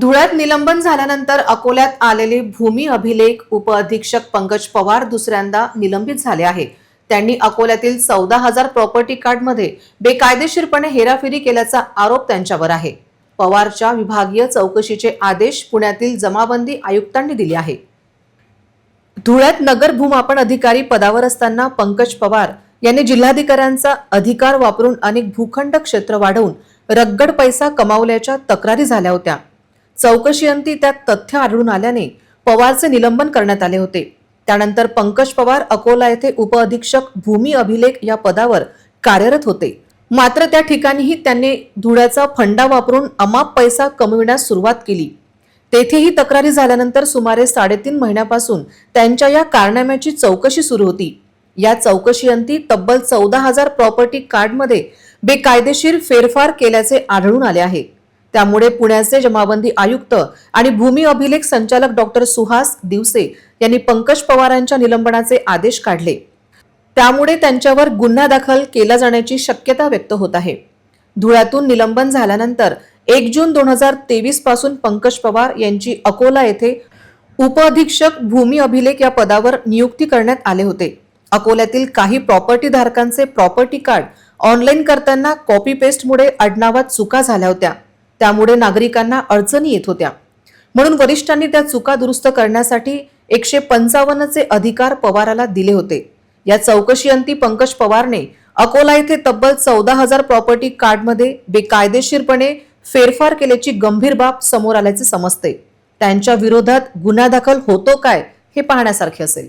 धुळ्यात निलंबन झाल्यानंतर अकोल्यात आलेले भूमी अभिलेख उपअधीक्षक पंकज पवार दुसऱ्यांदा निलंबित झाले आहे. त्यांनी अकोल्यातील चौदा हजार प्रॉपर्टी कार्डमध्ये बेकायदेशीरपणे हेराफेरी केल्याचा आरोप त्यांच्यावर आहे. पवारच्या विभागीय चौकशीचे आदेश पुण्यातील जमाबंदी आयुक्तांनी दिले आहे. धुळ्यात नगर भूमापन अधिकारी पदावर असताना पंकज पवार यांनी जिल्हाधिकाऱ्यांचा अधिकार वापरून अनेक भूखंड क्षेत्र वाढवून रगड पैसा कमावल्याच्या तक्रारी झाल्या होत्या. चौकशीअंती त्यात तथ्य आढळून आल्याने पवारचे निलंबन करण्यात आले होते. त्यानंतर पंकज पवार अकोला येथे उपअधीक्षक भूमी अभिलेख या पदावर कार्यरत होते. मात्र त्या ठिकाणीही त्यांनी धुळ्याचा फंडा वापरून अमाप पैसा कमविण्यास सुरुवात केली. तेथेही तक्रारी झाल्यानंतर सुमारे साडेतीन महिन्यापासून त्यांच्या या कारनाम्याची चौकशी सुरू होती. या चौकशीअंती तब्बल चौदा हजार प्रॉपर्टी कार्डमध्ये बेकायदेशीर फेरफार केल्याचे आढळून आले आहे. त्यामुळे पुण्याचे जमाबंदी आयुक्त आणि भूमी अभिलेख संचालक डॉक्टर सुहास दिवसे यांनी पंकज पवारांच्या निलंबनाचे आदेश काढले. त्यामुळे त्यांच्यावर गुन्हा दाखल केला जाण्याची शक्यता व्यक्त होत आहे. धुळ्यातून निलंबन झाल्यानंतर एक जून दोन हजार तेवीसपासून पंकज पवार यांची अकोला येथे उपअधीक्षक भूमी अभिलेख या पदावर नियुक्ती करण्यात आले होते. अकोल्यातील काही प्रॉपर्टी धारकांचे प्रॉपर्टी कार्ड ऑनलाईन करताना कॉपी पेस्टमुळे आडनावात चुका झाल्या होत्या. त्यामुळे नागरिकांना अडचणी येत होत्या. म्हणून वरिष्ठांनी त्या चुका दुरुस्त करण्यासाठी एकशे पंचावन्नचे अधिकार पवाराला दिले होते. या चौकशीअंती पंकज पवारने अकोला येथे तब्बल चौदा हजार प्रॉपर्टी कार्डमध्ये बेकायदेशीरपणे फेरफार केल्याची गंभीर बाब समोर आल्याचे समजते. त्यांच्या विरोधात गुन्हा दाखल होतो काय हे पाहण्यासारखे असेल.